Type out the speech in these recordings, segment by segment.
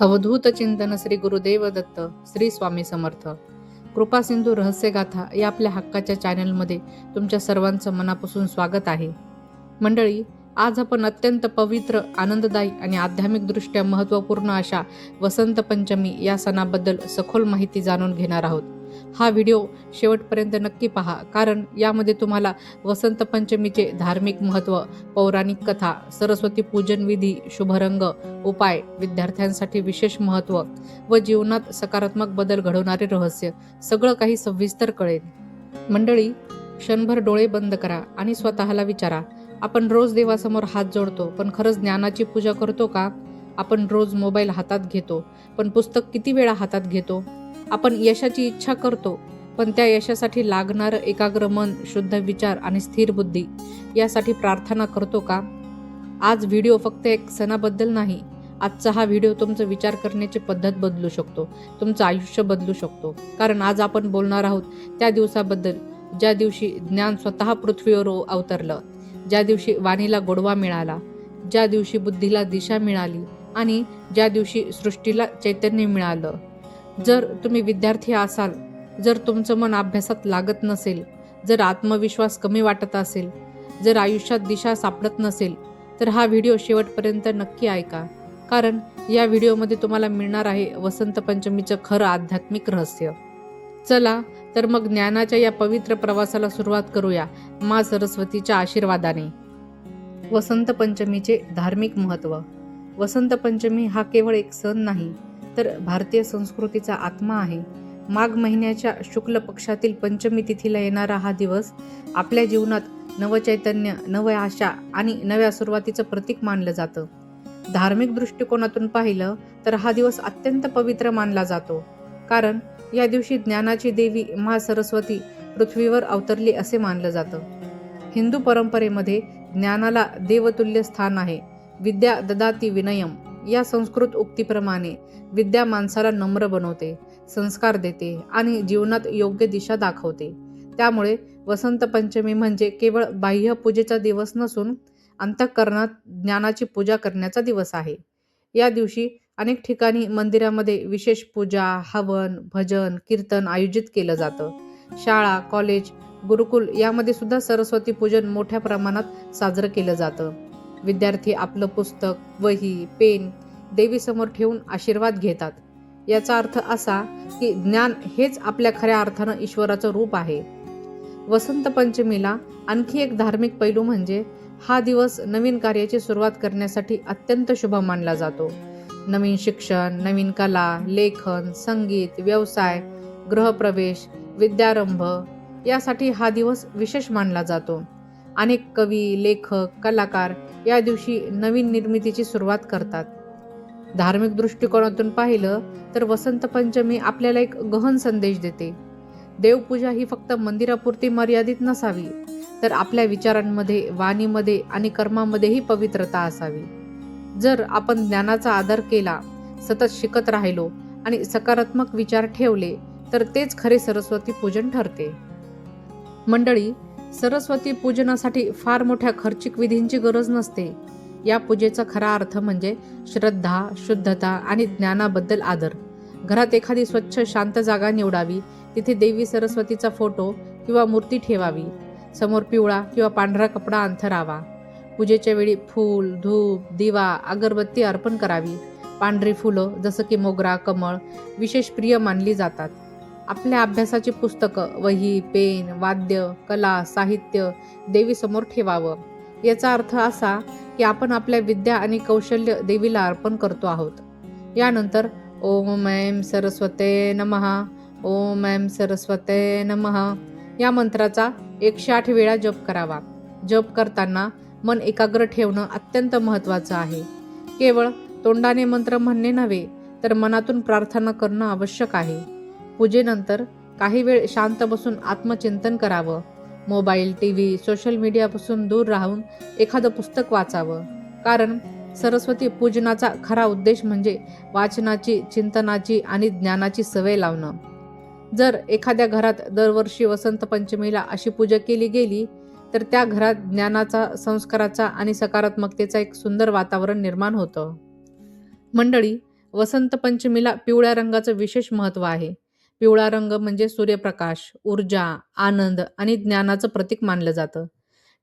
अवधूत चिंतन श्री गुरुदेव दत्त श्री स्वामी समर्थ. कृपा सिंधू रहस्यगाथा या आपल्या हक्काच्या चॅनलमध्ये तुमच्या सर्वांचं मनापासून स्वागत आहे. मंडळी आज आपण अत्यंत पवित्र आनंददायी आणि आध्यात्मिकदृष्ट्या महत्त्वपूर्ण अशा वसंत पंचमी या सणाबद्दल सखोल माहिती जाणून घेणार आहोत. हा व्हिडिओ शेवटपर्यंत नक्की पहा कारण यामध्ये तुम्हाला वसंत पंचमीचे धार्मिक महत्त्व पौराणिक कथा सरस्वती पूजन विधी शुभरंग उपाय विद्यार्थ्यांसाठी विशेष महत्त्व व जीवनात सकारात्मक बदल घडवणारे रहस्य सगळं काही सविस्तर कळेल. मंडळी क्षणभर डोळे बंद करा आणि स्वतःला विचारा आपण रोज देवासमोर हात जोडतो पण खरंच ज्ञानाची पूजा करतो का? आपण रोज मोबाईल हातात घेतो पण पुस्तक किती वेळा हातात घेतो? आपण यशाची इच्छा करतो पण त्या यशासाठी लागणारं एकाग्र मन शुद्ध विचार आणि स्थिर बुद्धी यासाठी प्रार्थना करतो का? आज व्हिडिओ फक्त एक सणाबद्दल नाही आजचा हा व्हिडिओ तुमचा विचार करण्याची पद्धत बदलू शकतो तुमचं आयुष्य बदलू शकतो. कारण आज आपण बोलणार आहोत त्या दिवसाबद्दल ज्या दिवशी ज्ञान स्वतः पृथ्वीवर अवतरलं ज्या दिवशी वाणीला गोडवा मिळाला ज्या दिवशी बुद्धीला दिशा मिळाली आणि ज्या दिवशी सृष्टीला चैतन्य मिळालं. जर तुम्ही विद्यार्थी असाल जर तुमचं मन अभ्यासात लागत नसेल जर आत्मविश्वास कमी वाटत असेल जर आयुष्यात दिशा सापडत नसेल तर हा व्हिडिओ शेवटपर्यंत नक्की ऐका. कारण या व्हिडिओमध्ये तुम्हाला मिळणार आहे वसंत पंचमीचं खरं आध्यात्मिक रहस्य. चला तर मग ज्ञानाच्या या पवित्र प्रवासाला सुरुवात करूया मा सरस्वतीच्या आशीर्वादाने. वसंत पंचमीचे धार्मिक महत्त्व वसंत पंचमी हा केवळ एक सण नाही तर भारतीय संस्कृतीचा आत्मा आहे. माघ महिन्याच्या शुक्ल पक्षातील पंचमी तिथीला येणारा हा दिवस आपल्या जीवनात नवचैतन्य नव आशा आणि नव्या सुरुवातीचं प्रतीक मानलं जातं. धार्मिक दृष्टिकोनातून पाहिलं तर हा दिवस अत्यंत पवित्र मानला जातो. कारण या दिवशी ज्ञानाची देवी मा सरस्वती पृथ्वीवर अवतरली असे मानलं जातं. हिंदू परंपरेमध्ये ज्ञानाला देवतुल्य स्थान आहे. विद्या ददाती विनयम. या संस्कृत उक्तीप्रमाणे विद्या माणसाला नम्र बनवते संस्कार देते आणि जीवनात योग्य दिशा दाखवते. त्यामुळे वसंत पंचमी म्हणजे केवळ बाह्य पूजेचा दिवस नसून अंतःकरणात ज्ञानाची पूजा करण्याचा दिवस आहे. या दिवशी अनेक ठिकाणी मंदिरामध्ये विशेष पूजा हवन भजन कीर्तन आयोजित केलं जातं. शाळा कॉलेज गुरुकुल यामध्ये सुद्धा सरस्वती पूजन मोठ्या प्रमाणात साजरं केलं जातं. विद्यार्थी आपलं पुस्तक वही पेन देवीसमोर ठेवून आशीर्वाद घेतात. याचा अर्थ असा की ज्ञान हेच आपल्या खऱ्या अर्थानं ईश्वराचं रूप आहे. वसंत पंचमीला आणखी एक धार्मिक पैलू म्हणजे हा दिवस नवीन कार्याची सुरुवात करण्यासाठी अत्यंत शुभ मानला जातो. नवीन शिक्षण नवीन कला लेखन संगीत व्यवसाय गृहप्रवेश विद्यारंभ यासाठी हा दिवस विशेष मानला जातो. अनेक कवी लेखक कलाकार या दिवशी नवीन निर्मितीची सुरुवात करतात. धार्मिक दृष्टिकोनातून पाहिलं तर वसंत पंचमी आपल्याला एक गहन संदेश देते. देवपूजा ही फक्त मंदिरापुरती मर्यादित नसावी तर आपल्या विचारांमध्ये वाणीमध्ये आणि कर्मामध्येही पवित्रता असावी. जर आपण ज्ञानाचा आदर केला सतत शिकत राहिलो आणि सकारात्मक विचार ठेवले तर तेच खरे सरस्वती पूजन ठरते. मंडळी सरस्वती पूजनासाठी फार मोठ्या खर्चिक विधींची गरज नसते. या पूजेचा खरा अर्थ म्हणजे श्रद्धा शुद्धता आणि ज्ञानाबद्दल आदर. घरात एखादी स्वच्छ शांत जागा निवडावी. तिथे देवी सरस्वतीचा फोटो किंवा मूर्ती ठेवावी. समोर पिवळा किंवा पांढरा कपडा अंथरावा. पूजेच्या वेळी फूल धूप दिवा अगरबत्ती अर्पण करावी. पांढरी फुलं जसं की मोगरा कमळ विशेष प्रिय मानली जातात. आपल्या अभ्यासाची पुस्तकं वही पेन वाद्य कला साहित्य देवीसमोर ठेवावं. याचा अर्थ असा की आपण आपल्या विद्या आणि कौशल्य देवीला अर्पण करतो आहोत. यानंतर ओम ऐम सरस्वते नमहा ओम ऐम सरस्वते नमहा या मंत्राचा एकशे आठ वेळा जप करावा. जप करताना मन एकाग्र ठेवणं अत्यंत महत्त्वाचं आहे. केवळ तोंडाने मंत्र म्हणणे नव्हे तर मनातून प्रार्थना करणं आवश्यक आहे. पूजेनंतर काही वेळ शांत बसून आत्मचिंतन करावं. मोबाईल टी व्ही सोशल मीडियापासून दूर राहून एखादं पुस्तक वाचावं. कारण सरस्वती पूजनाचा खरा उद्देश म्हणजे वाचनाची चिंतनाची आणि ज्ञानाची सवय लावणं. जर एखाद्या घरात दरवर्षी वसंत पंचमीला अशी पूजा केली गेली तर त्या घरात ज्ञानाचा संस्काराचा आणि सकारात्मकतेचा एक सुंदर वातावरण निर्माण होतं. मंडळी वसंत पंचमीला पिवळ्या रंगाचं विशेष महत्त्व आहे. पिवळा रंग म्हणजे सूर्यप्रकाश ऊर्जा आनंद आणि ज्ञानाचं प्रतीक मानलं जातं.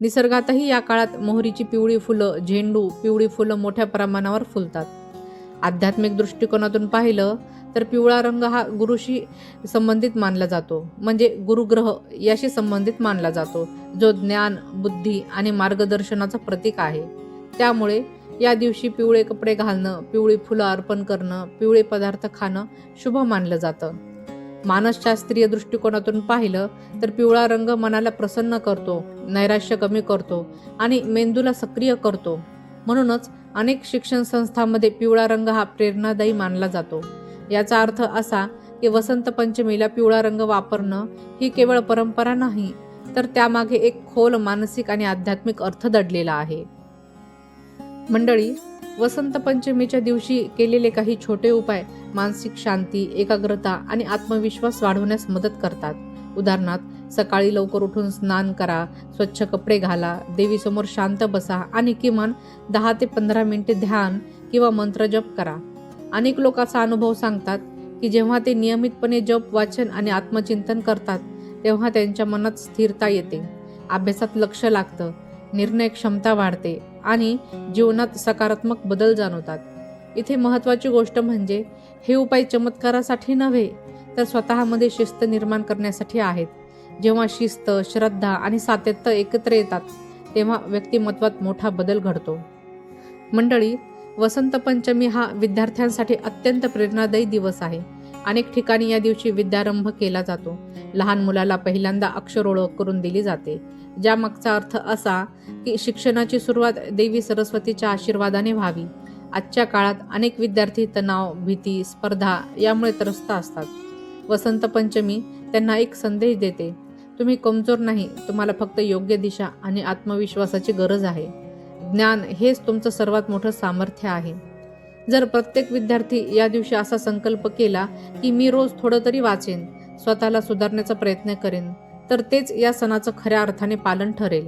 निसर्गातही या काळात मोहरीची पिवळी फुलं झेंडू पिवळी फुलं मोठ्या प्रमाणावर फुलतात. आध्यात्मिक दृष्टिकोनातून पाहिलं तर पिवळा रंग हा गुरुशी संबंधित मानला जातो म्हणजे गुरुग्रह याशी संबंधित मानला जातो जो ज्ञान बुद्धी आणि मार्गदर्शनाचं प्रतीक आहे. त्यामुळे या दिवशी पिवळे कपडे घालणं पिवळी फुलं अर्पण करणं पिवळे पदार्थ खाणं शुभ मानलं जातं. मानसशास्त्रीय दृष्टिकोनातून पाहिलं तर पिवळा रंग मनाला प्रसन्न करतो नैराश्य कमी करतो आणि मेंदूला सक्रिय करतो. म्हणूनच अनेक शिक्षण संस्थांमध्ये पिवळा रंग हा प्रेरणादायी मानला जातो. याचा अर्थ असा की वसंत पंचमीला पिवळा रंग वापरणं ही केवळ परंपरा नाही तर त्यामागे एक खोल मानसिक आणि आध्यात्मिक अर्थ दडलेला आहे. मंडळी वसंत पंचमीच्या दिवशी केलेले काही छोटे उपाय मानसिक शांती एकाग्रता आणि आत्मविश्वास वाढवण्यास मदत करतात. उदाहरणार्थ सकाळी लवकर उठून स्नान करा स्वच्छ कपडे घाला देवीसमोर शांत बसा आणि किमान दहा ते पंधरा मिनिटे ध्यान किंवा मंत्र जप करा. अनेक लोक असा अनुभव सांगतात की जेव्हा ते नियमितपणे जप वाचन आणि आत्मचिंतन करतात तेव्हा त्यांच्या मनात स्थिरता येते. अभ्यासात लक्ष लागतं निर्णय क्षमता वाढते आणि जीवनात सकारात्मक बदल जाणवतात. इथे महत्त्वाची गोष्ट म्हणजे हे उपाय चमत्कारासाठी नव्हे तर स्वतःमध्ये शिस्त निर्माण करण्यासाठी आहेत. जेव्हा शिस्त श्रद्धा आणि सातत्य एकत्र येतात तेव्हा व्यक्तिमत्वात मोठा बदल घडतो. मंडळी वसंत पंचमी हा विद्यार्थ्यांसाठी अत्यंत प्रेरणादायी दिवस आहे. अनेक ठिकाणी या दिवशी विद्यारंभ केला जातो. लहान मुलाला पहिल्यांदा अक्षर ओळख करून दिली जाते. ज्यामागचा अर्थ असा की शिक्षणाची सुरुवात देवी सरस्वतीच्या आशीर्वादाने व्हावी. आजच्या काळात अनेक विद्यार्थी तणाव भीती स्पर्धा यामुळे त्रस्त असतात. वसंत पंचमी त्यांना एक संदेश देते तुम्ही कमजोर नाही तुम्हाला फक्त योग्य दिशा आणि आत्मविश्वासाची गरज आहे. ज्ञान हेच तुमचं सर्वात मोठं सामर्थ्य आहे. जर प्रत्येक विद्यार्थी या दिवशी असा संकल्प केला की मी रोज थोडं तरी वाचेन स्वतःला सुधारण्याचा प्रयत्न करेन तर तेच या सणाचं खऱ्या अर्थाने पालन ठरेल.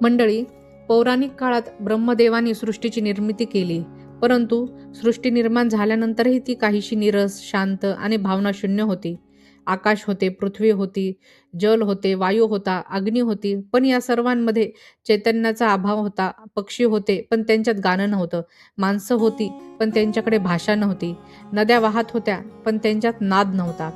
मंडळी पौराणिक काळात ब्रह्मदेवाने सृष्टीची निर्मिती केली परंतु सृष्टी निर्माण झाल्यानंतरही ती काहीशी निरस शांत आणि भावनाशून्य होती. आकाश होते पृथ्वी होती जल होते वायू होता अग्नी होती. पण या सर्वांमध्ये चैतन्याचा अभाव होता पक्षी होते पण त्यांच्यात गाणं नव्हतं. माणसं होती पण त्यांच्याकडे भाषा नव्हती. नद्या वाहत होत्या पण त्यांच्यात नाद नव्हता.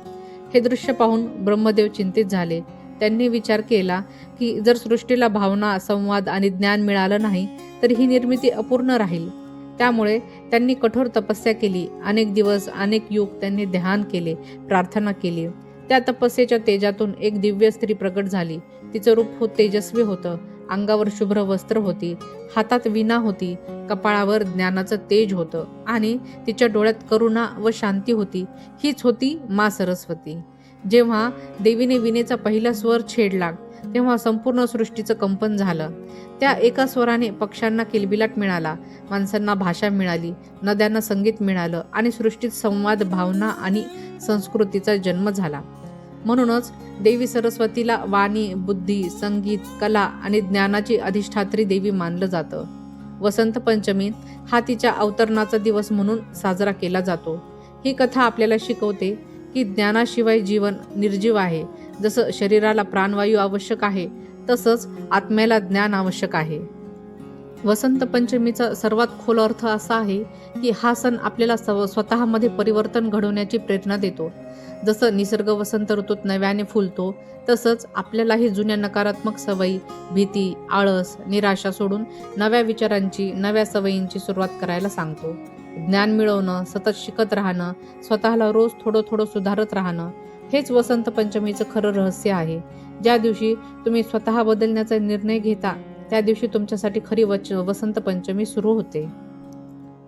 हे दृश्य पाहून ब्रह्मदेव चिंतित झाले. त्यांनी विचार केला की जर सृष्टीला भावना संवाद आणि ज्ञान मिळालं नाही तर ही निर्मिती अपूर्ण राहील. त्यामुळे त्यांनी कठोर तपस्या केली. अनेक दिवस अनेक युग त्यांनी ध्यान केले प्रार्थना केली. त्या तपस्येच्या तेजातून एक दिव्य स्त्री प्रकट झाली. तिचं रूप हो तेजस्वी होतं. अंगावर शुभ्र वस्त्र होती. हातात विना होती. कपाळावर ज्ञानाचं तेज होतं. आणि तिच्या डोळ्यात करुणा व शांती होती. हीच होती मा सरस्वती. जेव्हा देवीने विनेचा पहिला स्वर छेडला तेव्हा संपूर्ण सृष्टीचं कंपन झालं. त्या एका स्वराने पक्ष्यांना किलबिलाट मिळाला. माणसांना भाषा मिळाली नद्यांना संगीत मिळालं आणि सृष्टीत संवाद भावना आणि संस्कृतीचा जन्म झाला. म्हणूनच देवी सरस्वतीला वाणी बुद्धी संगीत कला आणि ज्ञानाची अधिष्ठात्री देवी मानलं जातं. वसंत पंचमी हा तिच्या अवतरणाचा दिवस म्हणून साजरा केला जातो. ही कथा आपल्याला शिकवते की ज्ञानाशिवाय जीवन निर्जीव आहे. जसं शरीराला प्राणवायू आवश्यक आहे तसंच आत्म्याला ज्ञान आवश्यक आहे. वसंत पंचमीचा सर्वात खोल अर्थ असा आहे की हा सण आपल्याला सव स्वतःमध्ये परिवर्तन घडवण्याची प्रेरणा देतो. जसं निसर्ग वसंत ऋतूत नव्याने फुलतो तसंच आपल्यालाही जुन्या नकारात्मक सवयी भीती आळस निराशा सोडून नव्या विचारांची नव्या सवयींची सुरुवात करायला सांगतो. ज्ञान मिळवणं सतत शिकत राहणं स्वतःला रोज थोडं थोडं सुधारत राहणं हेच वसंत पंचमीचं खरं रहस्य आहे. ज्या दिवशी तुम्ही स्वतः बदलण्याचा निर्णय घेता त्या दिवशी तुमच्यासाठी खरी वच वसंत पंचमी सुरू होते.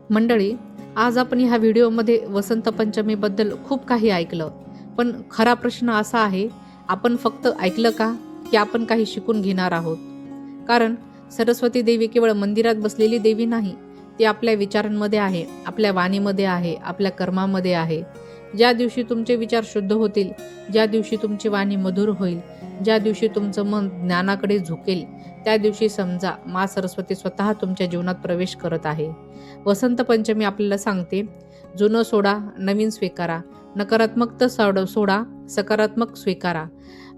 मंडळी आज आपण ह्या व्हिडिओमध्ये वसंत पंचमीबद्दल खूप काही ऐकलं. पण खरा प्रश्न असा आहे आपण फक्त ऐकलं का? की आपण काही शिकून घेणार आहोत? कारण सरस्वती देवी केवळ मंदिरात बसलेली देवी नाही ती आपल्या विचारांमध्ये आहे आपल्या वाणीमध्ये आहे आपल्या कर्मामध्ये आहे. ज्या दिवशी तुमचे विचार शुद्ध होतील ज्या दिवशी तुमची वाणी मधुर होईल ज्या दिवशी तुमचं मन ज्ञानाकडे झुकेल त्या दिवशी समजा मा सरस्वती स्वतः तुमच्या जीवनात प्रवेश करत आहे. वसंत पंचमी आपल्याला सांगते जुनं सोडा नवीन स्वीकारा नकारात्मक तर सोडा सकारात्मक स्वीकारा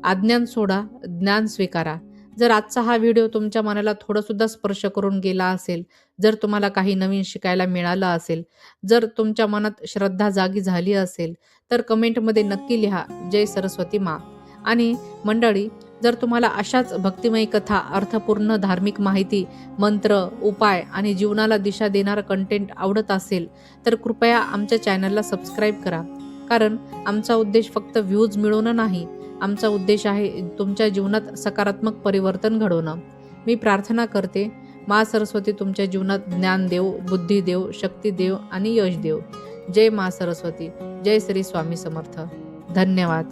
अज्ञान सोडा ज्ञान स्वीकारा. जर आजचा हा व्हिडिओ तुमच्या मनाला थोडंसुद्धा स्पर्श करून गेला असेल जर तुम्हाला काही नवीन शिकायला मिळालं असेल जर तुमच्या मनात श्रद्धा जागी झाली असेल तर कमेंटमध्ये नक्की लिहा जय सरस्वती मा. आणि मंडळी जर तुम्हाला अशाच भक्तिमयी कथा अर्थपूर्ण धार्मिक माहिती मंत्र उपाय आणि जीवनाला दिशा देणारा कंटेंट आवडत असेल तर कृपया आमच्या चॅनलला सबस्क्राईब करा. कारण आमचा उद्देश फक्त व्ह्यूज मिळवणं नाही आमचा उद्देश आहे तुमच्या जीवनात सकारात्मक परिवर्तन घडवणं. मी प्रार्थना करते मा सरस्वती तुमच्या जीवनात ज्ञान देव बुद्धी देव शक्ती देव आणि यश देव. जय मा सरस्वती. जय श्री स्वामी समर्थ. धन्यवाद.